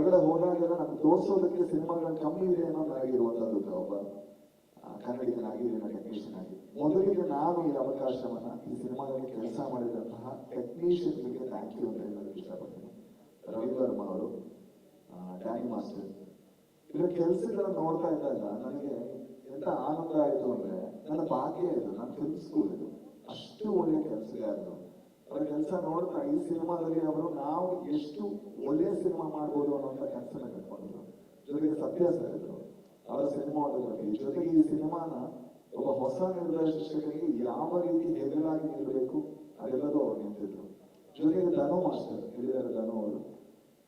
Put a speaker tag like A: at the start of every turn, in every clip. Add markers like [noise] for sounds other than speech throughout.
A: ಹೊರಗಡೆ ಹೋದಾಗೆಲ್ಲ ನಮ್ಗೆ ತೋರಿಸೋದಕ್ಕೆ ಸಿನಿಮಾಗಳು ಕಮ್ಮಿ ಇದೆ ಅನ್ನೋದು ನನಗಿರುವಂತದ್ದು ಒಬ್ಬ ಕನ್ನಡಿಗನಾಗಿ ಟೆಕ್ನಿಷಿಯನ್ ಆಗಿ. ಮೊದಲಿಗೆ ನಾನು ಈ ಅವಕಾಶವನ್ನ ಈ ಸಿನಿಮಾದಲ್ಲಿ ಕೆಲಸ ಮಾಡಿದಂತಹ ಟೆಕ್ನಿಷಿಯನ್ಗೆ ಥ್ಯಾಂಕ್ ಯು ಅಂತ ಹೇಳೋದಕ್ಕೆ ಇಷ್ಟಪಡ್ತೀನಿ. ರವಿ ವರ್ಮ ಅವರು ಡ್ಯಾನಿ ಮಾಸ್ಟರ್ ಇದ್ರ ಕೆಲಸಗಳನ್ನ ನೋಡ್ತಾ ಇದ್ದಾಗ ನನಗೆ ಎಂತ ಆನಂದ ಆಯ್ತು ಅಂದ್ರೆ, ನನ್ನ ಭಾಗ್ಯ ಇದು, ನನ್ನ ಫಿಲ್ಮ್ ಸ್ಕೂಲ್ ಇದು. ಅಷ್ಟು ಒಳ್ಳೆ ಕೆಲಸಗಾರರು. ಅವರ ಕೆಲಸ ನೋಡ್ತಾ ಈ ಸಿನಿಮಾದಲ್ಲಿ ಅವರು ನಾವು ಎಷ್ಟು ಒಳ್ಳೆಯ ಸಿನಿಮಾ ಮಾಡ್ಬೋದು ಅನ್ನೋಂಥ ಕನಸನ್ನ ಕಟ್ಕೊಂಡಿದ್ರು. ಜೊತೆಗೆ ಸತ್ಯ ಸರ್ ಇದ್ರು ಅವರ ಸಿನಿಮಾಟೋಗ್ರಫಿ ಜೊತೆಗೆ ಈ ಸಿನಿಮಾನ ಒಬ್ಬ ಹೊಸ ನಿರ್ದೇಶಕರಿಗೆ ಯಾವ ರೀತಿ ಹೆಗಲಾಗಿ ನಿಲ್ಲಬೇಕು ಅದೆಲ್ಲದೂ ಅವ್ರು ನಿಂತಿದ್ರು. ಜೊತೆಗೆ ಧನು ಮಾಸ್ಟರ್, ಹಿರಿಯರ ಧನು ಅವರು,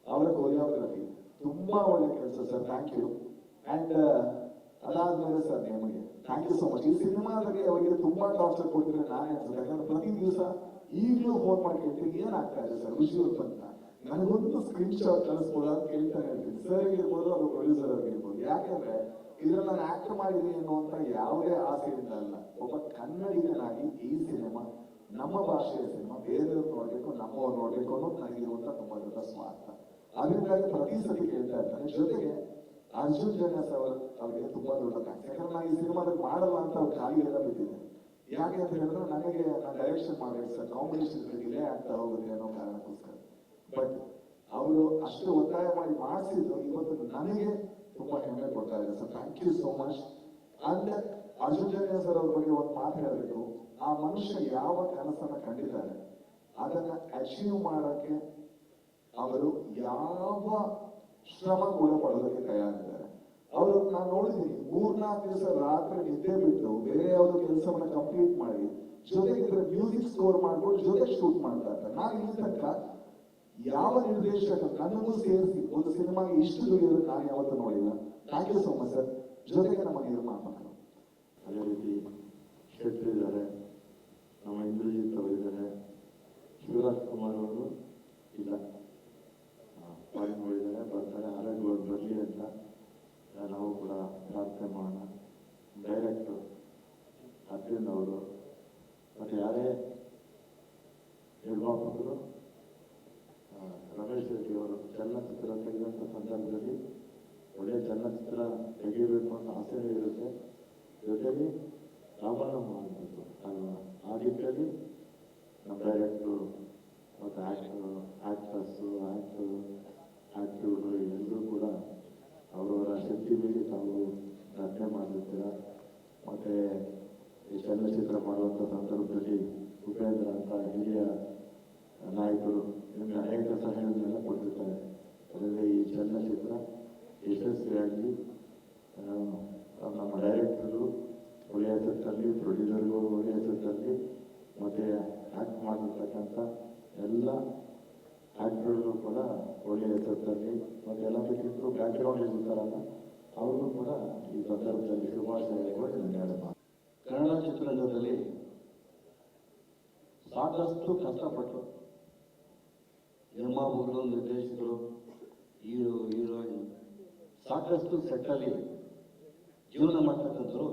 A: ಅವರ ಕೊರಿಯೋಗ್ರಫಿ ತುಂಬಾ ಒಳ್ಳೆ ಕೆಲಸ ಸರ್ ಥ್ಯಾಂಕ್ ಯು ಅಂಡ್ ಅದಾದ್ಮೇಲೆ ಸರ್ ನಿಮಗೆ ಥ್ಯಾಂಕ್ ಯು ಸೋ ಮಚ್ ಈ ಸಿನಿಮಾದಲ್ಲಿ ಅವರಿಗೆ ತುಂಬಾ ಟಾರ್ಚರ್ ಕೊಟ್ಟಿದ್ರೆ ನಾನೇ ಅನ್ಸುತ್ತೆ. ಯಾಕಂದ್ರೆ ಪ್ರತಿ ದಿವಸ ಈಗಲೂ ಫೋನ್ ಮಾಡಿ ಕೇಳ್ತೀನಿ ಏನಾಗ್ತಾ ಇದೆ ಸರ್? ವಿಜುವಲ್ ಅಂತ. ನನಗೊಂದು ಸ್ಕ್ರೀನ್ ಶಾಟ್ ಕಳಿಸ್ಬೋದು ಅಂತ ಕೇಳ್ತಾನೆ ಇರ್ತೀನಿ ಸರ್ ಇರ್ಬೋದು ಅದು ಪ್ರೊಡ್ಯೂಸರ್ ಆಗಿರ್ಬೋದು. ಯಾಕಂದ್ರೆ ಇದ್ರಲ್ಲಿ ನಾನು ಆಕ್ಟ್ ಮಾಡಿದೀನಿ ಅನ್ನುವಂತ ಯಾವುದೇ ಆಸೆಯಿಂದ ಅಲ್ಲ. ಒಬ್ಬ ಕನ್ನಡಿಗನಾಗಿ ಈ ಸಿನಿಮಾ, ನಮ್ಮ ಭಾಷೆಯ ಸಿನಿಮಾ, ಬೇರೆಯವ್ರು ನೋಡ್ಬೇಕು, ನಮ್ಮವ್ರು ನೋಡ್ಬೇಕು ಅನ್ನೋದು ನನಗಿರುವಂತ ತುಂಬಾ ದೊಡ್ಡ ಸ್ವಾರ್ಥ. ಅದರಿಂದಾಗಿ ಪ್ರತಿ ಸತಿ ಕೇಳ್ತಾ ಇರ್ತಾನೆ ಜೊತೆಗೆ ಅರ್ಜುನ್ ಜನ್ಯಸ್ ಅವರ ಅವರಿಗೆ ತುಂಬಾ ದೊಡ್ಡ ಯಾಕಂದ್ರೆ ನಾನು ಈ ಸಿನಿಮಾದಲ್ಲಿ ಮಾಡಲ್ಲ ಅಂತ ಅವ್ರು ಖಾಲಿ ಎಲ್ಲ ಬಿಟ್ಟಿದೆ ಯಾಕೆ ಅಂತ ಹೇಳಿದ್ರೆ ನನಗೆ ನಾನು ಡೈರೆಕ್ಷನ್ ಮಾಡಿದ ಸರ್ ಕಾಂಪಿಟೇಷನ್ ಡಿಲೇ ಆಗ್ತಾ ಹೋಗುತ್ತೆ ಅನ್ನೋ ಕಾರಣಕ್ಕೋಸ್ಕರ. ಬಟ್ ಅವರು ಅಷ್ಟು ಒತ್ತಾಯ ಮಾಡಿ ಮಾಡಿಸಿದ್ರು, ಇವತ್ತು ನನಗೆ ತುಂಬಾ ಹೆಮ್ಮೆ ಕೊಡ್ತಾ ಇದೆ sir. Thank you so much and Arjun Janya sir ಅವ್ರ ಬಗ್ಗೆ ಒಂದು ಮಾತು ಹೇಳಬೇಕು. ಆ ಮನುಷ್ಯ ಯಾವ ಕನಸನ್ನ ಕಂಡಿದ್ದಾರೆ ಅದನ್ನ ಅಚೀವ್ ಮಾಡಕ್ಕೆ ಅವರು ಯಾವ ಶ್ರಮ ಕೂಡ ಪಡೋದಕ್ಕೆ ತಯಾರಿದ್ದಾರೆ. ಅವರು ನಾನು ನೋಡಿದ್ದೀನಿ. ಮೂರ್ನಾಲ್ಕು ದಿವಸ ರಾತ್ರಿ ನಿದ್ದೆ ಬಿಟ್ಟು ಬೇರೆ ಯಾವುದೋ ಕೆಲಸವನ್ನ ಕಂಪ್ಲೀಟ್ ಮಾಡಿ ಜೊತೆಗೆ ಮ್ಯೂಸಿಕ್ ಸ್ಕೋರ್ ಮಾಡ್ಕೊಂಡು ಜೊತೆ ಶೂಟ್ ಮಾಡ್ತಾ ಇದ್ದ. ನಾನು ಇಲ್ಲಿ ತನಕ ಯಾವ ನಿರ್ದೇಶಕ ನನ್ನನ್ನು ಸೇರಿಸಿ ಒಂದು ಸಿನಿಮಾಗೆ ಇಷ್ಟು ದುಡಿಯೋದು ನಾನು ಯಾವತ್ತೂ ನೋಡಿಲ್ಲ. Thank you so much sir ಜೊತೆಗೆ ನಮ್ಮ ನಿರ್ಮಾಪಕರು.
B: ಅದೇ ರೀತಿ ಶೆಟ್ಟಿ ಇದ್ದಾರೆ ನಮ್ಮ ಇಂದ್ರಜಿತ್ ಅವರಿದ್ದಾರೆ. ಶಿವರಾಜ್ ಕುಮಾರ್ ಅವರು ಇಲ್ಲ. ಬರ್ತಾರೆ. ಆರೋಗ್ಯವಾಗಿ ಬರಲಿ ಅಂತ ಆ, ನಾವು ಕೂಡ ಪ್ರಾರ್ಥನೆ ಮಾಡೋಣ ಡೈರೆಕ್ಟರ್ ಅರ್ಜುನ್ ಅವರು ಮತ್ತು ಯಾರೇ ನಿರ್ಮಾಪಕರು ಆ, ರಮೇಶ್ ರೆಡ್ಡಿ ಅವರು ಚಲನಚಿತ್ರ ತೆಗೆದಂಥ ಸಂದರ್ಭದಲ್ಲಿ ಒಳ್ಳೆಯ ಚಲನಚಿತ್ರ ಆಸೆ ಇರುತ್ತೆ. ಜೊತೆಗೆ ರಾಮಣ್ಣ ಮಾಡಬೇಕು ಅಲ್ವಾ? ಆ ನಿಟ್ಟಿನಲ್ಲಿ ನಮ್ಮ ಡೈರೆಕ್ಟ್ರು ಮತ್ತು ಆ್ಯಕ್ಟ್ರು ಆ್ಯಕ್ಟ್ರಸ್ಸು ಆ್ಯಕ್ಟ್ರು ಆ್ಯಕ್ಟ್ರುಗಳು ಎಲ್ಲರೂ ಕೂಡ ಅವರವರ ಶಕ್ತಿ ಮೀರಿ ತಾವು ರಚನೆ ಮಾಡಿರ್ತೀರ ಮತ್ತು ಈ ಚಲನಚಿತ್ರ ಮಾಡುವಂಥ ಸಂದರ್ಭದಲ್ಲಿ ಉಪೇಂದ್ರ ಅಂತ ಹಿರಿಯ ನಾಯಕರು ನಿಮಗೆ ಅನೇಕ ಸಲಹೆಗಳನ್ನೆಲ್ಲ ಕೊಟ್ಟಿರ್ತಾರೆ. ಅದರಲ್ಲಿ ಈ ಚಲನಚಿತ್ರ ಯಶಸ್ವಿಯಾಗಿ ನಮ್ಮ ಡೈರೆಕ್ಟರು ಒಳ್ಳೆಯ ಹೆಸರಲ್ಲಿ ಪ್ರೊಡ್ಯೂಸರ್ಗೂ ಒಳ್ಳೆಯ ಹೆಸರಲ್ಲಿ ಮತ್ತು ಆ್ಯಕ್ಟ್ ಮಾಡಿರ್ತಕ್ಕಂಥ ಎಲ್ಲ ಆ್ಯಕ್ಟ್ರುಗಳು ಕೂಡ ಒಳ್ಳೆಯ ಹೆಸರಲ್ಲಿ ಮತ್ತು ಎಲ್ಲ ಬೇಕಿತ್ತು ಬ್ಯಾಕ್ಗ್ರೌಂಡ್ ಇರ್ತಾರಲ್ಲ ಅವ್ರಿಗೂ ಕೂಡ ಈ ಸಂದರ್ಭದಲ್ಲಿ ಶುಭಾಶಯಗಳು ಕೂಡ ಧನ್ಯವಾದ
C: ಕನ್ನಡ ಚಿತ್ರರಂಗದಲ್ಲಿ ಸಾಕಷ್ಟು ಕಷ್ಟಪಟ್ಟು ನಿರ್ಮಾಪಕರು, ನಿರ್ದೇಶಕರು, ಹೀರೋ, ಹೀರೋಯಿನ್ ಸಾಕಷ್ಟು ಸೆಟ್ಟಲ್ಲಿ ಜೀವನ ಮಾಡ್ತಕ್ಕಂಥವ್ರು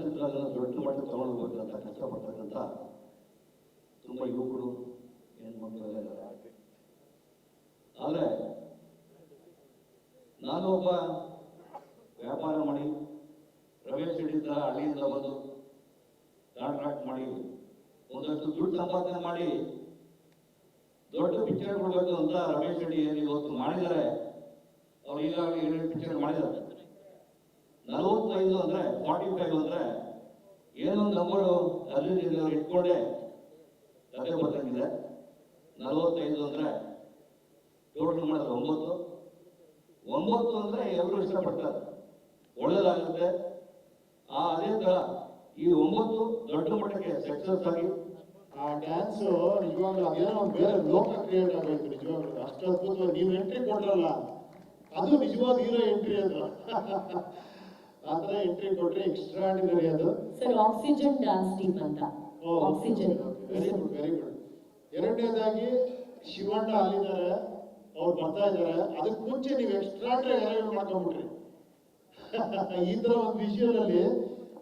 C: ಚಿತ್ರರಂಗನ ದೊಡ್ಡ ಮಟ್ಟಕ್ಕೆ ತಗೊಂಡು ಹೋಗ್ಬೇಕಂತ ಕಷ್ಟಪಡ್ತಕ್ಕಂಥ ತುಂಬ ಯುವಕರು ಹೆಣ್ಮಕ್ಳೆಲ್ಲ ಇದ್ದಾರೆ. ಆದರೆ ನಾನು ಒಬ್ಬ ವ್ಯಾಪಾರ ಮಾಡಿ, ರಮೇಶ್ ಹಿಡಿದ ಹಳ್ಳಿಯಿಂದ ಬಂದು ಕಾಂಟ್ರಾಕ್ಟ್ ಮಾಡಿ, ಒಂದಷ್ಟು ದುಡ್ಡು ಸಂಪಾದನೆ ಮಾಡಿ ದೊಡ್ಡ ಪಿಕ್ಚರ್ ಕೊಡ್ಬೇಕು ಅಂತ ರಮೇಶ್ ರೆಡ್ಡಿ ಏನು ಇವತ್ತು ಮಾಡಿದ್ದಾರೆ, ಅವ್ರು ಈಗಾಗಲೇ ಏಳು ಪಿಕ್ಚರ್ ಮಾಡಿದ್ದಾರೆ. ನಲವತ್ತೈದು ಅಂದ್ರೆ ಫಾರ್ಟಿ ಫೈವ್ ಅಂದ್ರೆ ಏನೋ ನಂಬರು ಅಲ್ಲಿ ಇಟ್ಕೊಂಡೆ. ಕತೆ ಬರ್ತಂಗಿದೆ ನಲವತ್ತೈದು ಅಂದ್ರೆ ಟೋಟಲ್ ಮಾಡಿದ್ರೆ ಒಂಬತ್ತು. ಒಂಬತ್ತು ಅಂದ್ರೆ ಎಲ್ಲರೂ ಇಷ್ಟಪಡ್ತಾರೆ. ಒಳ್ಳೇದಾಗುತ್ತೆ. ಆ ಅದೇ ತರ ಈ ಒಂಬತ್ತು ದೊಡ್ಡ ಮಟ್ಟಕ್ಕೆ ಸಕ್ಸಸ್ ಆಗಿ
D: ಆ ಡ್ಯಾನ್ಸ್ ನಿಜವಾಗ್ಲೂ ಅದೇನೋ ಬೇರೆ ಲೋಕ ಕ್ರಿಯೇಟ್ ಆಗಬೇಕು ನಿಜವಾಗ್ಲೂ. ಅಷ್ಟು ಅದ್ಭುತ ನೀವು ಎಂಟ್ರಿ ಕೊಟ್ರಲ್ಲ, ಅದು ನಿಜವಾದ ಹೀರೋ ಎಂಟ್ರಿ ಅದು ಆ ಥರ ಎಂಟ್ರಿ ಕೊಟ್ರೆ ಎಕ್ಸ್ಟ್ರಾಡಿನರಿ ಅದು.
E: ಸರ್ ಆಕ್ಸಿಜನ್ ಡ್ಯಾನ್ಸ್ ಟೀಮ್ ಅಂತ oxygen
D: very good very good ಎರಡನೇದಾಗಿ ಶಿವಣ್ಣ ಅಲ್ಲಿದ್ದಾರೆ. ಅವ್ರು ಬರ್ತಾ ಇದ್ದಾರೆ. ಅದಕ್ಕೆ ಮುಂಚೆ ನೀವು ಎಕ್ಸ್ಟ್ರಾ ಅರೇಂಜ್ ಮಾಡ್ಕೊಂಡ್ಬಿಟ್ರಿ. [laughs] ಈ ತರ ಒಂದು ವಿಷಯಲ್ ಅಲ್ಲಿ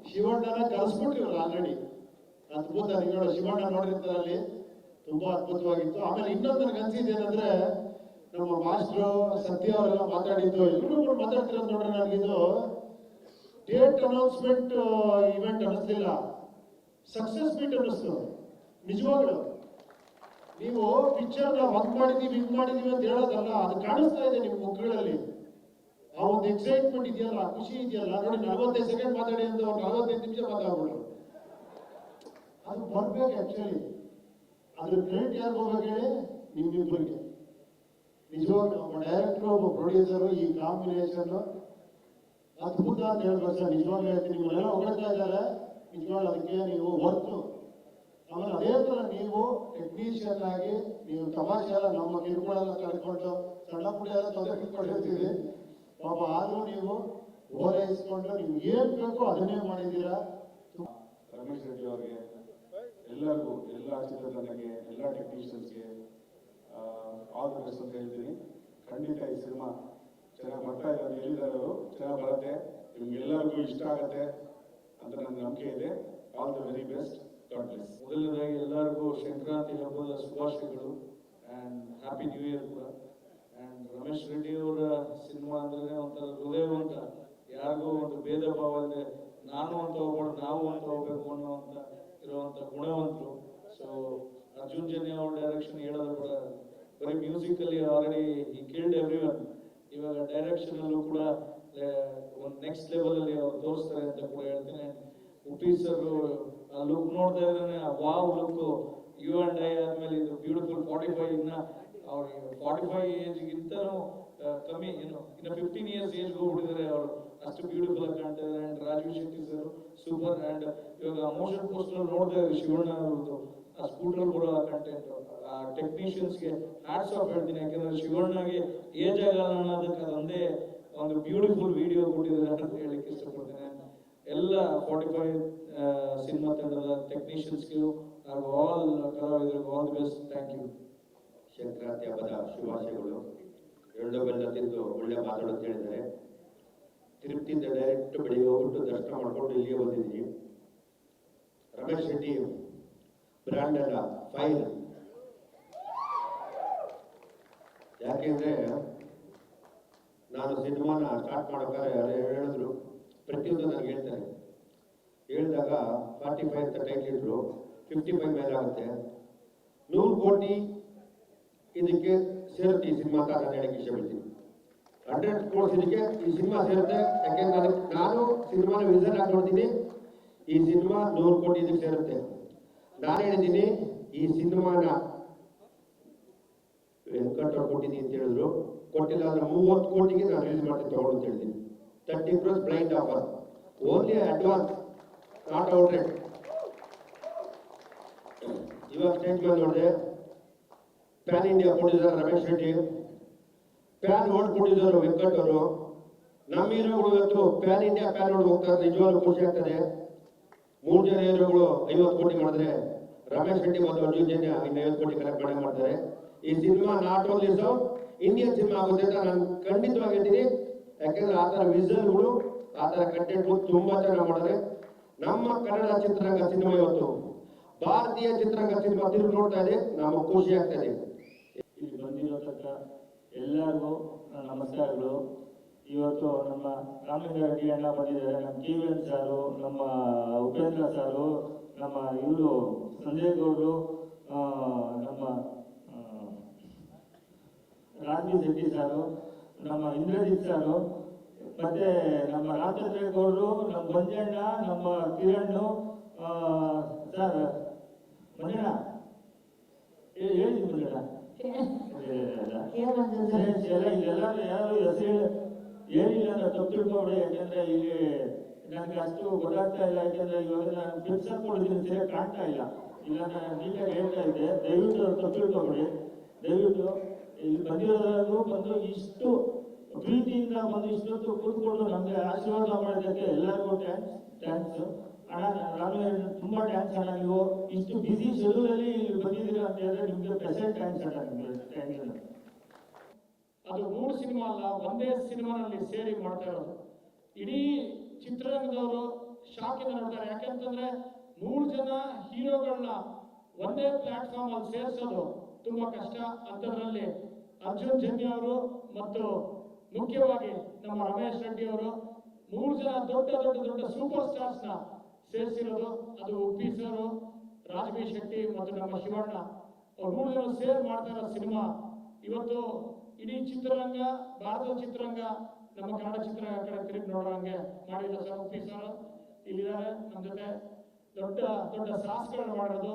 D: ಶಿವಣ್ಣನ ಕಳಿಸ್ಬಿಟ್ಟಿರಲ್ಲ ಆಲ್ರೆಡಿ ಅದ್ಭುತ ನೀವು ಶಿವಣ್ಣ ನೋಡಿರ್ತಾರೆ ಅಲ್ಲಿ ತುಂಬಾ ಅದ್ಭುತವಾಗಿತ್ತು. ಆಮೇಲೆ ಇನ್ನೊಂದು ನನಗೆ ಅನ್ಸಿದ್ದು ಏನಂದ್ರೆ ನಮ್ಮ ಮಾಸ್ಟ್ರು ಸತ್ಯ ಅವರೆಲ್ಲ ಮಾತಾಡಿದ್ದು ಎಲ್ಲರೂ ಕೂಡ ಮಾತಾಡ್ತಿರೋದು ನೋಡ್ರಿ ನನಗಿದು. ಡೇಟ್ ಅನೌನ್ಸ್ಮೆಂಟ್ ಇವೆಂಟ್ ಅನ್ನಿಸ್ಲಿಲ್ಲ ಸಕ್ಸಸ್ ಮೀಟ್ ಅನ್ನಿಸ್ತು. ನಿಜವಾಗ್ಲು. ನೀವು ಪಿಕ್ಚರ್ನ ಹಂಗ್ ಮಾಡಿದೀವಿ, ಹಿಂಗ್ ಮಾಡಿದೀವಿ ಅಂತ ಹೇಳೋದಲ್ಲ, ಅದು ಕಾಣಿಸ್ತಾ ಇದೆ ನಿಮ್ಮ ಮಕ್ಕಳಲ್ಲಿ ಆ ಒಂದು ಎಕ್ಸೈಟ್ಮೆಂಟ್ ಇದೆಯಲ್ಲ, ಖುಷಿ ಇದೆಯಲ್ಲ. ನೋಡಿ, ನಲವತ್ತೈದು ಸೆಕೆಂಡ್ ಮಾತಾಡಿ ಅಂತ ಅವ್ರು ನಲವತ್ತೈದು ನಿಮಿಷ ಮಾತಾಡ್ಬಿಟ್ರು. ಅದು ಬರ್ಬೇಕು ಆಕ್ಚುಲಿ ಅದ್ರ ಕ್ರೆಡಿಟ್ ಯಾರು ಹೋಗ್ಬೇಕು ಹೇಳಿ? ನಿಮ್ಮಿಬ್ಬರಿಗೆ. ನಿಜವಾಗ್ಲೂ ಒಬ್ಬ ಡೈರೆಕ್ಟರ್ ಒಬ್ಬ ಪ್ರೊಡ್ಯೂಸರ್ ಈ ಕಾಂಬಿನೇಷನ್ ಅದ್ಭುತ ಅಂತ ಹೇಳ್ಬೇಕು ಸರ್. ನಿಜವಾಗ್ಲೂ ಹೇಳ್ತೀನಿ. ನಿಮ್ಮನ್ನೆಲ್ಲ ಹೊಗಳ್ತಾ ಇದ್ದಾರೆ. ನಿಜವಾಗ್ಲೂ ಅದಕ್ಕೆ ನೀವು ಹೊರತು ಆಮೇಲೆ ಅದೇ ತರ ನೀವು ಟೆಕ್ನಿಷಿಯನ್ ಆಗಿ ನೀವು ತಮಾಷೆ ಎಲ್ಲ ನಮ್ಮ ಕಿರುಕುಳೆಲ್ಲ ಕಳ್ಕೊಂಡು ಸಣ್ಣ ಪುಡಿ ಎಲ್ಲ ತೊಂದರೆ ಕಿತ್ಕೊಂಡಿರ್ತೀವಿ ಪಾಪ ಆದರೂ ನೀವು ಓಲೈಸ್ಕೊಂಡು ನಿಮ್ಗೆ ಏನ್ ಬೇಕೋ ಅದನ್ನೇ ಮಾಡಿದ್ದೀರಾ?
B: ರಮೇಶ್ ರೆಡ್ಡಿ ಅವರಿಗೆ, ಎಲ್ಲರಿಗೂ, ಎಲ್ಲ ಚಿತ್ರತಂಡಕ್ಕೆ ಎಲ್ಲ ಟೆಕ್ನಿಷಿಯನ್ಸ್ಗೆ ಆಲ್ ದ ಬೆಸ್ಟ್ ಅಂತ ಹೇಳ್ತೀನಿ. ಖಂಡಿತ ಈ ಸಿನಿಮಾ ಚೆನ್ನಾಗಿ ಬರ್ತಾ ಇದೆ. ಚೆನ್ನಾಗಿ ಬರುತ್ತೆ ನಿಮ್ಗೆಲ್ಲರಿಗೂ ಇಷ್ಟ ಆಗುತ್ತೆ ಅಂತ ನನ್ನ ನಂಬಿಕೆ ಇದೆ. All the very best God bless
F: ಮೊದಲನೇದಾಗಿ ಎಲ್ಲರಿಗೂ ಸಂಕ್ರಾಂತಿ ಹಬ್ಬದ ಶುಭಾಶಯಗಳು ಆ್ಯಂಡ್ ಹ್ಯಾಪಿ ನ್ಯೂ ಇಯರ್ ಕೂಡ. ಆ್ಯಂಡ್ ರಮೇಶ್ ರೆಡ್ಡಿ ಅವರ ಸಿನಿಮಾ ಅಂದ್ರೆ ಒಂಥರ ಹೃದಯವಂತ. ಯಾರಿಗೂ ಒಂದು ಭೇದ ಭಾವ ಇದೆ ನಾನು ಅಂತ ಹೋಗ್ಬಾರ್ದು ನಾವು ಅಂತ ಹೋಗ್ಬೇಕು ಅನ್ನೋಂತ ಇರುವಂಥ ಗುಣವಂತರು. ಸೊ ಅರ್ಜುನ್ ಜನ್ಯ ಅವ್ರ ಡೈರೆಕ್ಷನ್ ಹೇಳೋದು ಕೂಡ ಬರೀ ಮ್ಯೂಸಿಕಲ್ಲಿ ಆಲ್ರೆಡಿ ಈ ಕೇಳ್ಡ್ ಎವ್ರಿ ಒನ್ ಇವಾಗ ಡೈರೆಕ್ಷನ್ ಅಲ್ಲೂ ಕೂಡ ಒಂದು ನೆಕ್ಸ್ಟ್ ಲೆವೆಲ್ ಅಲ್ಲಿ ಅವ್ರು ತೋರಿಸ್ತಾರೆ ಅಂತ ಕೂಡ ಹೇಳ್ತೀನಿ. ಉಪಿ ಸರ್ ಆ ಲುಕ್ ನೋಡ್ತಾ ಇದ್ದಾನೆ, ಆ wow look you and I ಆದ್ಮೇಲೆ ಇದು ಬ್ಯೂಟಿಫುಲ್ ಫಾರ್ಟಿ ಫೈವ್ ಇನ್ನ ಅವ್ರಿಗೆ ಫಾರ್ಟಿ ಫೈವ್ ಏಜ್ಗಿಂತನೂ ಕಮ್ಮಿ ಏನು ಇನ್ನು ಫಿಫ್ಟೀನ್ ಇಯರ್ಸ್ ಏಜ್ ಹೋಗ್ಬಿಟ್ಟಿದ್ದಾರೆ ಅವರು ಅಷ್ಟು ಬ್ಯೂಟಿಫುಲ್ ಆಗಿ ಕಾಣ್ತಾ ಇದ್ದಾರೆ. And Rajeev Shetty sir super and ಇವಾಗ ಮೋಷನ್ ಪೋಸ್ಟರ್ ನೋಡ್ತಾ ಇದ್ದಾರೆ ಶಿವಣ್ಣ ಅವ್ರದ್ದು. ಆ ಸ್ಕೂಟರ್ ಕೂಡ ಕಂಟೆಂಟ್ ಆ ಟೆಕ್ನಿಷಿಯನ್ಸ್ಗೆ ಹ್ಯಾಟ್ಸ್ ಆಫ್ ಹೇಳ್ತೀನಿ. ಯಾಕಂದ್ರೆ ಶಿವಣ್ಣಗೆ ಏಜ್ ಆಗಲ್ಲ ಅನ್ನೋದಕ್ಕೆ ಅದೊಂದೇ ಒಂದು ಬ್ಯೂಟಿಫುಲ್ ವಿಡಿಯೋ ಕೊಟ್ಟಿದ್ದಾರೆ ಅಂತ ಹೇಳಕ್ಕೆ ಇಷ್ಟಪಡ್ತೇನೆ. ಎಲ್ಲ ಫಾರ್ಟಿ ಫೈವ್ ಸಿನಿಮಾ ತಂಡದ ಟೆಕ್ನಿಷಿಯನ್ಸ್ಗೂ all ಕಲಾವಿದರಿಗೂ all the best thank you
G: Sankranti ಹಬ್ಬದ ಶುಭಾಶಯಗಳು. ಎಳ್ಳು ಬೆಲ್ಲ ತಿಂದು ಒಳ್ಳೆ ಮಾತಾಡು ಅಂತ ಹೇಳಿದ್ದಾರೆ. ತಿರುಪ್ತಿಯಿಂದ ಡೈರೆಕ್ಟ್ ಬೆಳಿಗ್ಗೆ ಹೋಗ್ಬಿಟ್ಟು ದರ್ಶನ ಮಾಡ್ಕೊಂಡು ಇಲ್ಲಿಗೆ ಬಂದಿದ್ದೀನಿ. ರಮೇಶ್ ಶೆಟ್ಟಿ ಅಲ್ಲ ಫೈಲ್. ಯಾಕೆಂದ್ರೆ ನಾನು ಸಿನಿಮಾನ ಸ್ಟಾರ್ಟ್ ಮಾಡ್ಬೇಕಾದ್ರೆ ಅದೇ ಹೇಳಿದ್ರು, ಪ್ರತಿಯೊಂದು ನನಗೆ ಹೇಳ್ತಾರೆ ಹೇಳಿದಾಗ ಫಾರ್ಟಿ ಫೈವ್ ಅಂತ ಟೈಟ್ ಇಟ್ರು ಫಿಫ್ಟಿ ಫೈವ್ ಮೇಲೆ ಆಗುತ್ತೆ. ನೂರು ಕೋಟಿ ಇದಕ್ಕೆ ಸೇರುತ್ತೆ ಈ ಸಿನಿಮಾ ಅಂತ ನಾನು ಹೇಳಕ್ಕೆ ಇಷ್ಟಪಡ್ತೀನಿ. ಹಂಡ್ರೆಡ್ ಕ್ರೋರ್ಸ್ ಇದಕ್ಕೆ ಈ ಸಿನಿಮಾ ಸೇರುತ್ತೆ, ಯಾಕೆಂದ್ರೆ ನಾನು ಸಿನಿಮಾನ ವಿಸನ್ ಆಗಿ ನೋಡ್ತೀನಿ ಈ ಸಿನಿಮಾ ನೂರು ಕೋಟಿ ಇದಕ್ಕೆ ಸೇರುತ್ತೆ. ನಾನು ಹೇಳಿದ್ದೀನಿ ಈ ಸಿನಿಮಾನ ವೆಂಕಟ್ ಅವ್ರು ಕೊಟ್ಟಿದ್ದೀನಿ ಅಂತ ಹೇಳಿದ್ರು. ಕೊಟ್ಟಿಲ್ಲ ಅಂದ್ರೆ ಮೂವತ್ತು ಕೋಟಿಗೆ ನಾನು ರಿಲೀಸ್ ಮಾಡ್ತೀನಿ, ತಗೊಂಡು ಅಂತ ಹೇಳಿದ್ದೀನಿ. Thirty plus blind offer only advance not out rate ಇವಾಗ ಸ್ಟೇಜ್ ಮೇಲೆ ನೋಡಿದೆ ಪ್ಯಾನ್ ಇಂಡಿಯಾ ಕೊಟ್ಟಿದ್ದಾರೆ ರಮೇಶ್ ರೆಡ್ಡಿ ಪ್ಯಾನ್ ಓಡ್ ಕೊಟ್ಟಿದ್ದಾರೆ ವೆಂಕಟ್ ಅವರು. ನಮ್ಮ ಹೀರೋಗಳು ಇವತ್ತು? ಪ್ಯಾನ್ ಇಂಡಿಯಾ ಪ್ಯಾನ್ ನೋಡ್ ಹೋಗ್ತಾರೆ, ನಿಜವಾಗ್ಲೂ ಖುಷಿ ಆಗ್ತದೆ. ಮೂರು ಜನ ಹೀರೋಗಳು ಐವತ್ತು ಕೋಟಿ ಮಾಡಿದ್ರೆ, ರಮೇಶ್ ರೆಡ್ಡಿ ಮತ್ತು ಅರ್ಜುನ್ ಜನ್ಯ ಇನ್ನು ಐವತ್ತು ಕೋಟಿ ಕಲೆಕ್ಟ್ ಮಾಡೇ ಮಾಡ್ತಾರೆ. ಈ cinema not only so Indian cinema ಆಗುತ್ತೆ ಅಂತ ನಾನು ಖಂಡಿತವಾಗಿ ಹೇಳ್ತೀನಿ. ಯಾಕೆಂದ್ರೆ ಆ ಥರ ವಿಸಲ್ಗಳು ಆ ಥರ ಕಂಟೆಂಟ್ಗಳು ತುಂಬಾ ಚೆನ್ನಾಗಿ ಮಾಡಿದ್ರೆ ನಮ್ಮ ಕನ್ನಡ ಚಿತ್ರರಂಗ ಸಿನಿಮಾ ಇವತ್ತು, ಭಾರತೀಯ ಚಿತ್ರರಂಗ ಸಿನಿಮಾ ತಿರುಗಿ ನೋಡ್ತಾ ಇದೆ. ನಮಗೆ ಖುಷಿ ಆಗ್ತಾ ಇದೆ.
H: ಇಲ್ಲಿ ಬಂದಿರತಕ್ಕ ಎಲ್ಲರಿಗೂ ನಮಸ್ಕಾರಗಳು. ಇವತ್ತು ನಮ್ಮ ರಾಮಲಿಂಗ ರೆಡ್ಡಿ ಅಣ್ಣ ಬಂದಿದ್ದಾರೆ. ನಮ್ಮ ಟಿ ವಿ ಎನ್ ಸಾರು, ನಮ್ಮ ಉಪೇಂದ್ರ ಸಾರು ನಮ್ಮ ಇವರು ಸಂಜಯ್ ಗೌಡರು ನಮ್ಮ ರಾಜೀವ್ ಶೆಟ್ಟಿ ಸಾರು ನಮ್ಮ ಇಂದ್ರಜಿತ್ ಸಾರು ಮತ್ತೆ ನಮ್ಮ ರಾಮಚಂದ್ರೇಗೌಡರು ನಮ್ಮ ಮಂಜಣ್ಣ ನಮ್ಮ ಕಿರಣ್ಣು ಸರ್ ಮಂಜಣ್ಣ ಹೇಳಿದ್ದೀನಿ ಮಂಜಣ್ಣ. ಎಲ್ಲ ಯಾರು ಹೆಸರು ಏನಿಲ್ಲ ಅಂತ ತಪ್ಪು ತಿಳ್ಕೊಬೇಡಿ ಯಾಕಂದ್ರೆ ಇಲ್ಲಿ ನನಗೆ ಅಷ್ಟು ಗೊತ್ತಾಗ್ತಾ ಇಲ್ಲ ಯಾಕಂದ್ರೆ ಇವಾಗ ನಾನು ಕಾಣ್ತಾ ಇಲ್ಲ. ಇಲ್ಲ ನಾನು ನೀಟಾಗಿ ಹೇಳ್ತಾ ಇದ್ದೆ, ದಯವಿಟ್ಟು ಅದು ತಪ್ಪು ತಿಳ್ಕೊಬೇಡಿ ದಯವಿಟ್ಟು ಇಲ್ಲಿ ಬಂದಿರೋದ್ರೂ ಬಂದು ಇಷ್ಟು ಪ್ರೀತಿಯಿಂದ ಬಂದು ಇಷ್ಟೊತ್ತು ಕೂತ್ಕೊಂಡು ನಮಗೆ ಆಶೀರ್ವಾದ ಮಾಡಿದ್ದಕ್ಕೆ ಎಲ್ಲರಿಗೂ ಟ್ಯಾಂಕ್ಸ್ ಥ್ಯಾಂಕ್ಸ್ ಅಣ್ಣ, ನಾನು ತುಂಬಾ ಟ್ಯಾಂಕ್ಸ್ ಅಣ್ಣ, ನೀವು ಇಷ್ಟು ಬಿಸಿ ಶೆಡ್ಯೂಲ್ ಅಲ್ಲಿ ಇಲ್ಲಿ ಬಂದಿದ್ದೀರಾ ಅಂತ ಹೇಳಿದ್ರೆ ನಿಮಗೆ ಪ್ರೆಸೆಂಟ್ ಟ್ಯಾಂಕ್ಸ್ ಅಣ್ಣ, ನಿಮ್ಗೆ. ಥ್ಯಾಂಕ್ಸ್ ಅಣ್ಣ.
I: ಅದು ಮೂರು ಸಿನಿಮಾ ಅಲ್ಲ, ಒಂದೇ ಸಿನಿಮಾನಲ್ಲಿ ಸೇರಿ ಮಾಡ್ತಾ ಇರೋದು ಇಡೀ ಚಿತ್ರರಂಗದವರು ಶಾಕಿಂದ ನೋಡ್ತಾರೆ ಯಾಕೆಂತಂದ್ರೆ ನೂರು ಜನ ಹೀರೋಗಳನ್ನ ಒಂದೇ ಪ್ಲಾಟ್ಫಾರ್ಮ್ ಅಲ್ಲಿ ಸೇರಿಸೋದು ತುಂಬಾ ಕಷ್ಟ. ಅಂತದ್ರಲ್ಲಿ ಅರ್ಜುನ್ ಜನ್ಯ ಅವರು ಮತ್ತು ಮುಖ್ಯವಾಗಿ ನಮ್ಮ ರಮೇಶ್ ರೆಡ್ಡಿ ಅವರು ಮೂರು ಜನ ದೊಡ್ಡ ದೊಡ್ಡ ದೊಡ್ಡ ಸೂಪರ್ ಸ್ಟಾರ್ಸ್ನ ಸೇರಿಸಿರೋದು ಅದು ಉಪ್ಪಿ ಸರ್ ರಾಜಬಿ ಶೆಟ್ಟಿ ಮತ್ತು ನಮ್ಮ ಶಿವಣ್ಣ. ಮೂರು ಜನ ಸೇರ್ ಮಾಡ್ತಾ ಸಿನಿಮಾ. ಇವತ್ತು ಇಡೀ ಚಿತ್ರರಂಗ, ಭಾರತದ ಚಿತ್ರರಂಗ ನಮ್ಮ ಕನ್ನಡ ಚಿತ್ರ ಕಡೆ ತಿರುಗಿ ನೋಡೋಂಗೆ ಮಾಡಿಲ್ಲ ಸರ್ ಉಪ್ಪಿ ಸರ್ ಇಲ್ಲಿದ್ದಾರೆ ನಮ್ಮ ಜೊತೆ ದೊಡ್ಡ ದೊಡ್ಡ ಸಾಹಸಗಳನ್ನ ಮಾಡೋದು.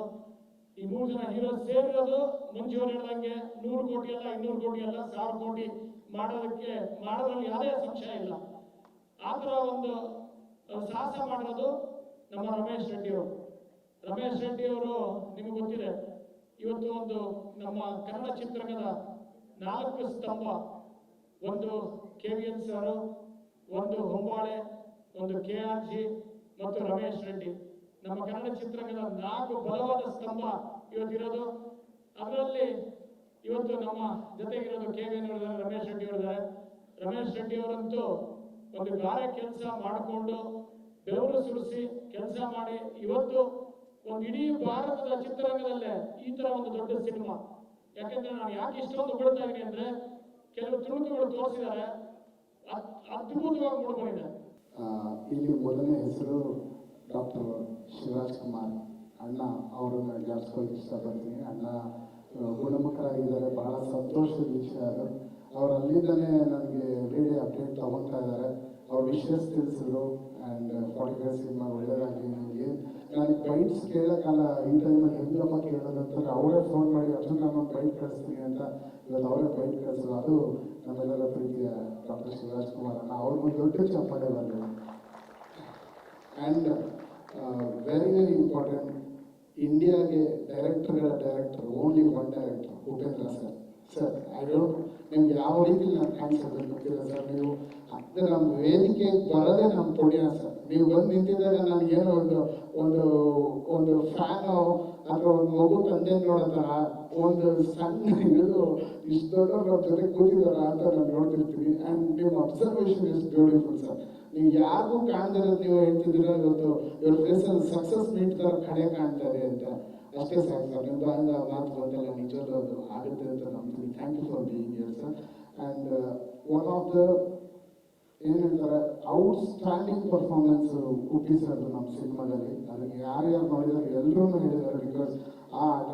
I: ಈ ಮೂರು ಜನ ಹೀರೋ ಸೇರಿರೋದು ಅವ್ರು ಹೇಳ್ದಂಗೆ ನೂರು ಕೋಟಿ ಅಲ್ಲ, ಇನ್ನೂರು ಕೋಟಿ ಅಲ್ಲ, ಸಾವಿರ ಕೋಟಿ ಮಾಡೋದಕ್ಕೆ, ಮಾಡೋದ್ರಲ್ಲಿ ಯಾವುದೇ ಸಂಶಯ ಇಲ್ಲ. ಆ ಥರ ಒಂದು ಸಾಹಸ ಮಾಡಿರೋದು ನಮ್ಮ ರಮೇಶ್ ರೆಡ್ಡಿ ಅವರು. ರಮೇಶ್ ರೆಡ್ಡಿ ಅವರು, ನಿಮಗೆ ಗೊತ್ತಿದೆ, ಇವತ್ತು ಒಂದು ನಮ್ಮ ಕನ್ನಡ ಚಿತ್ರರಂಗದ ನಾಲ್ಕು ಸ್ತಂಭ ಒಂದು ಕೆ ವಿ ಎನ್ ಸರ್ ಒಂದು ಹೊಂಬಾಳೆ ಒಂದು ಕೆ ಆರ್ ಜಿ ಮತ್ತು ರಮೇಶ್ ರೆಡ್ಡಿ. ನಮ್ಮ ಕನ್ನಡ ಚಿತ್ರರಂಗದ ನಾಲ್ಕು ಬಲವಾದ ಸ್ತಂಭ ಇವತ್ತಿರೋದು. ಅದರಲ್ಲಿ ಇವತ್ತು ನಮ್ಮ ಜೊತೆಗಿರೋದು ಕೆ ವಿ ರಮೇಶ್ ರೆಡ್ಡಿ ಅವರಿದ್ದಾರೆ. ರಮೇಶ್ ರೆಡ್ಡಿ ಅವರಂತೂ ಒಂದು ಗಾರೆ ಕೆಲಸ ಮಾಡಿಕೊಂಡು ಬೆವರು ಸುರಿಸಿ ಕೆಲಸ ಮಾಡಿ ಇವತ್ತು ಒಂದು ಇಡೀ ಭಾರತದ ಚಿತ್ರರಂಗದಲ್ಲೇ ಈ ತರ ಒಂದು ದೊಡ್ಡ ಸಿನಿಮಾ. ಯಾಕಂದ್ರೆ ನಾನು ಯಾಕೆ ಇಷ್ಟೊಂದು ಬಿಡ್ತಾ ಇದೀನಿ ಅಂದ್ರೆ
J: ಇಲ್ಲಿ ಮೊದಲನೇ ಹೆಸರು ಡಾಕ್ಟರ್ ಶಿವರಾಜ್ ಕುಮಾರ್ ಅಣ್ಣ ಅವರನ್ನ ಜ್ಞಾಪಿಸ್ಕೊಳ್ಳಿಕ್ಕೆ ಇಷ್ಟಪಡ್ತೀನಿ. ಅಣ್ಣ ಗುಣಮುಖರಾಗಿದ್ದಾರೆ, ಬಹಳ ಸಂತೋಷದ ವಿಷಯ ಅದು. ಅವ್ರು ಅಲ್ಲಿಂದಲೇ ನನಗೆ ರೇಡಿಯೋ ಅಪ್ಡೇಟ್ ತಗೊತಾ ಇದ್ದಾರೆ. ಅವ್ರ ವಿಷಯಸ್ ತಿಳಿಸಿದ್ರು. And forty five cinema clients ಕೇಳೋಕ್ಕಲ್ಲ, ಈ ಟೈಮಲ್ಲಿ ಹೆಂಗಪ್ಪ ಕೇಳೋದಂತಾರೆ ಅವರೇ ಫೋನ್ ಮಾಡಿ, ಅರ್ಜುನ್, ನಾನು ಬೈಟ್ ಕಳಿಸ್ತೀನಿ ಅಂತ. ಇವತ್ತು ಅವರೇ ಬೈಟ್ ಕಳಿಸಿದ್ರು ಅದು ನಮ್ಮೆಲ್ಲರ ಪ್ರೀತಿಯ ಡಾಕ್ಟರ್ ಶಿವರಾಜ್ ಕುಮಾರ್ ಅಣ್ಣ. ಅವ್ರಿಗೊಂದು ದೊಡ್ಡ ಚಪ್ಪಾಳೆ ಬಂದಿದೆ. ಆ್ಯಂಡ್ ವೆರಿ ವೆರಿ ಇಂಪಾರ್ಟೆಂಟ್ ಇಂಡಿಯಾಗೆ ಡೈರೆಕ್ಟರ್ಗಳ director only one director Upendra sir sir I don't ನಿಮ್ಗೆ ಯಾವ ರೀತಿ ನಾನು ಥ್ಯಾಂಕ್ಸ್ ಅದನ್ನು ಗೊತ್ತಿಲ್ಲ ಸರ್, ನೀವು ಅಂದರೆ ನಮ್ಮ ವೇದಿಕೆ ಬರೋದೇ ನಮ್ಮ ಪುಣ್ಯ ಸರ್. ನೀವು ಬಂದು ನಿಂತಿದ್ದಾಗ ನನಗೇನೋ ಒಂದು ಒಂದು ಒಂದು ಫ್ಯಾನು ಅಥವಾ ಒಂದು ಮಗು ತಂದೆ ನೋಡೋದರ ಒಂದು ಸಣ್ಣ ಇದು ಇಷ್ಟು ದೊಡ್ಡವ್ರು ಜೊತೆ ಕೂತಿದಾರ ಅಂತ ನಾನು ನೋಡ್ತಿರ್ತೀನಿ. ಆ್ಯಂಡ್ ನಿಮ್ಮ ಅಬ್ಸರ್ವೇಷನ್ ಇಸ್ ಬ್ಯೂಟಿಫುಲ್ ಸರ್. ನೀವು ಯಾರಿಗೂ ಕಾಣ್ದಿರೋದು ನೀವು ಹೇಳ್ತಿದ್ದೀರ? ಇವತ್ತು ಇವ್ರ ಫೇಸಲ್ಲಿ ಸಕ್ಸಸ್ ಮೀಟ್ ಥರ ಕಾಣ್ತಾ ಇದೆ ಅಂತ. ಅಷ್ಟೇ ಸರ್ ನಿಮ್ಮ ಬಾಯಿಂದ ಮಾತು ಅದೆಲ್ಲ ನಿಜವಾಗ್ಲೂ ಅದು ಆಗುತ್ತೆ ಅಂತ ನಂಬ್ತೀನಿ thank you for being here sir and one of the ಏನು ಹೇಳ್ತಾರೆ ಔಟ್ಸ್ಟ್ಯಾಂಡಿಂಗ್ ಪರ್ಫಾರ್ಮೆನ್ಸ್ ಕುಟ್ಟಿ ಸರ್ ನಮ್ಮ ಸಿನಿಮಾದಲ್ಲಿ ಅದಕ್ಕೆ ಯಾರ್ಯಾರು ನೋಡಿದಾರೆ, ಎಲ್ಲರೂ ಹೇಳಿದ್ದಾರೆ ಬಿಕಾಸ್ ಆ ಆಟ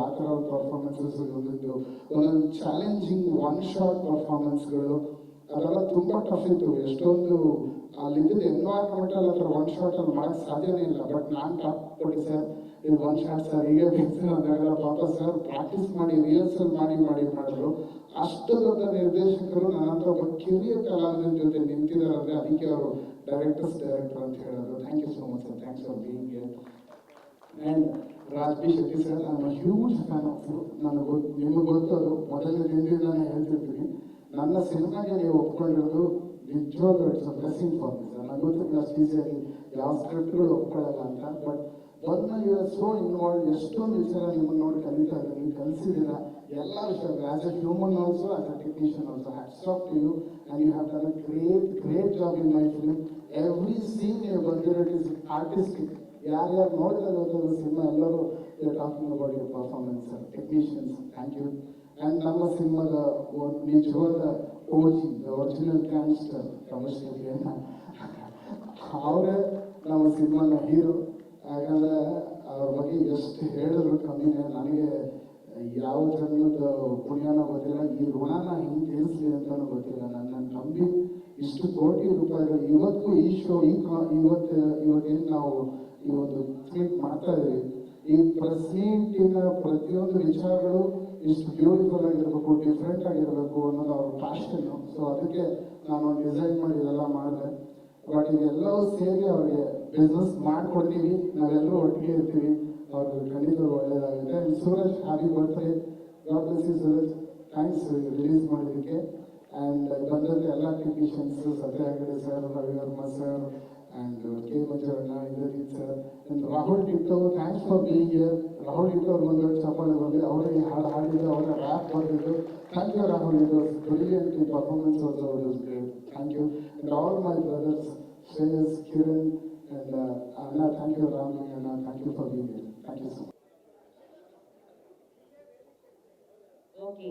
J: ಆ ಥರ ಪರ್ಫಾರ್ಮೆನ್ಸಸ್ ಒಂದಿದ್ದು ಒಂದೊಂದು ಚಾಲೆಂಜಿಂಗ್ ಒನ್ ಶಾಟ್ ಪರ್ಫಾರ್ಮೆನ್ಸ್ಗಳು ಅದೆಲ್ಲ ತುಂಬ ಟಫ್ ಇತ್ತು. ಎಷ್ಟೊಂದು ಅಲ್ಲಿದ್ದ ಎನ್ವೈರ್ಮೆಂಟಲ್ ಹತ್ರ ಒನ್ ಶಾಟ್ ಅಲ್ಲಿ ಮಾಡಕ್ ಸಾಧ್ಯನೇ ಇಲ್ಲ. ಬಟ್ ನಾನು ಟಾಪ್ ಕೊಡಿ ಸರ್ ಇದು ಒನ್ ಶಾಟ್ ಸರ್ ಹೀಗೆ ಬೇಕು ಅಂದಾಗಲ್ಲ ಪಾಪ ಸರ್ ಪ್ರಾಕ್ಟೀಸ್ ಮಾಡಿ ರಿಹರ್ಸಲ್ ಮಾಡಿ ಮಾಡಿ ಮಾಡಿದ್ರು. ಅಷ್ಟು ದೊಡ್ಡ ನಿರ್ದೇಶಕರು ನನ್ನ ಹತ್ರ ಒಬ್ಬ ಕಿರಿಯ ಕಲಾವಿದರ ಜೊತೆ ನಿಂತಿದ್ದಾರೆ ಅಂದರೆ ಅದಕ್ಕೆ ಅವರು ಡೈರೆಕ್ಟರ್ಸ್ ಡೈರೆಕ್ಟರ್ ಅಂತ ಹೇಳೋದು thank you so much sir thanks for being here and Raj B Shetty sir ನಮ್ಮ ಹ್ಯೂಜ್ ಫ್ಯಾನ್ ಆಫ್ ನನಗೆ ಗೊತ್ತು ನಿಮಗೆ ಗೊತ್ತು ಅದು ಮೊದಲನೇ ದಿನದಿಂದ ನಾನು ಹೇಳ್ತಿರ್ತೀನಿ. ನನ್ನ ಸಿನಿಮಾಗೆ ನೀವು ಒಪ್ಕೊಂಡಿರೋದು ನಿಜವಾಗ್ಲೂ it's a blessing for me sir ನನಗೆ ಗೊತ್ತಿಲ್ಲ ಅಷ್ಟು ಈಸಿಯಾಗಿ ಯಾವ ಸ್ಕ್ರಿಪ್ಟ್ಗಳು ಒಪ್ಕೊಳ್ಳಲ್ಲ ಅಂತ but you are so involve ಎಷ್ಟೊಂದು ವಿಚಾರ ನಿಮ್ಮನ್ನು ನೋಡಿ ಕಲಿತಾ ಇದ್ದೀನಿ ನೀವು ಕಲಿಸಿದ್ದೀರ? ಎಲ್ಲ ವಿಷಯ as a human also as a technician also hats off to you and you have done a great great job in my film every scene you ಬಂದಿರೋ ಇಟ್ ಇಸ್ ಆರ್ಟಿಸ್ಟಿಕ್ ಯಾರ್ಯಾರು ನೋಡಿದ್ರೆ ಇರೋದು ಸಿನಿಮಾ, ಎಲ್ಲರೂ talking about your performance technicians thank you and ನಮ್ಮ ಸಿನಿಮಾದ ನಿಜವಾದ ಓಜಿ original ಕ್ಯಾನ್ಸ್ಟರ್ Ramesh ಅವರೇ ನಮ್ಮ ಸಿನಿಮಾನ ಹೀರೋ ಯಾಕಂದ್ರೆ ಅವ್ರ ಬಗ್ಗೆ ಎಷ್ಟು ಹೇಳಿದ್ರು ಕಮ್ಮಿನೇ ನನಗೆ ಯಾವ ಜನ್ಮದ ಪುಣ್ಯನ ಗೊತ್ತಿಲ್ಲ. ಈ ಋಣನ ಹಿಂಗೆ ತೀರಿಸ್ಲಿ ಅಂತಾನು ಗೊತ್ತಿಲ್ಲ. ನನ್ನ ನಂಬಿ ಇಷ್ಟು ಕೋಟಿ ರೂಪಾಯಿಗಳು ಇವತ್ತು ಈ ಶೋ, ಈ ಇವತ್ತು ಇವತ್ತೇನು ನಾವು ಈ ಒಂದು ಮೀಟ್ ಮಾಡ್ತಾ ಇದೀವಿ. ಈ ಪ್ರೆಸ್ ಪ್ರತಿಯೊಂದು ವಿಚಾರಗಳು ಇಷ್ಟು ಬ್ಯೂಟಿಫುಲ್ ಆಗಿರ್ಬೇಕು ಡಿಫ್ರೆಂಟ್ ಆಗಿರ್ಬೇಕು ಅನ್ನೋದು ಅವ್ರ ಪ್ಯಾಷನ್ನು ಸೊ ಅದಕ್ಕೆ ನಾನು ಡಿಸೈನ್ ಮಾಡಿ ಇದೆಲ್ಲ ಮಾಡಿದೆ. ಬಟ್ ಇದೆಲ್ಲವೂ ಸೇರಿ ಅವ್ರಿಗೆ ಬಿಸ್ನೆಸ್ ಮಾಡಿಕೊಡ್ತೀವಿ, ನಾವೆಲ್ಲರೂ ಒಟ್ಟಿಗೆ ಇರ್ತೀವಿ. ಅವ್ರಿಗೆ ಖಂಡಿತ ಒಳ್ಳೇದಾಗುತ್ತೆ. And Suraj happy birthday God bless you Suraj. Thanks release ಮಾಡಿದ್ದಕ್ಕೆ. ಆ್ಯಂಡ್ ಬಂದಂಥ ಎಲ್ಲ technicians Satya Hegde sir Ravivarma sir and K ಮಂಜುರಣ್ಣ Indrajit sir and Rahul Titto thanks for being here Rahul Titto ಅವ್ರಿಗೆ ಒಂದು ಚಪ್ಪಾಳೆ ಬಂದು ಅವರೇ ಹಾಡು ಹಾಡಿದ್ದು ಅವರ ರ್ಯಾಪ್ ಬರೆದಿದ್ದು thank you Rahul it was brilliant performance it is great thank you and all my brothers Shreyas, Kiran And uh, Anna, thank you, Ramani, Anna, thank you for being here. Thank you so much. Okay.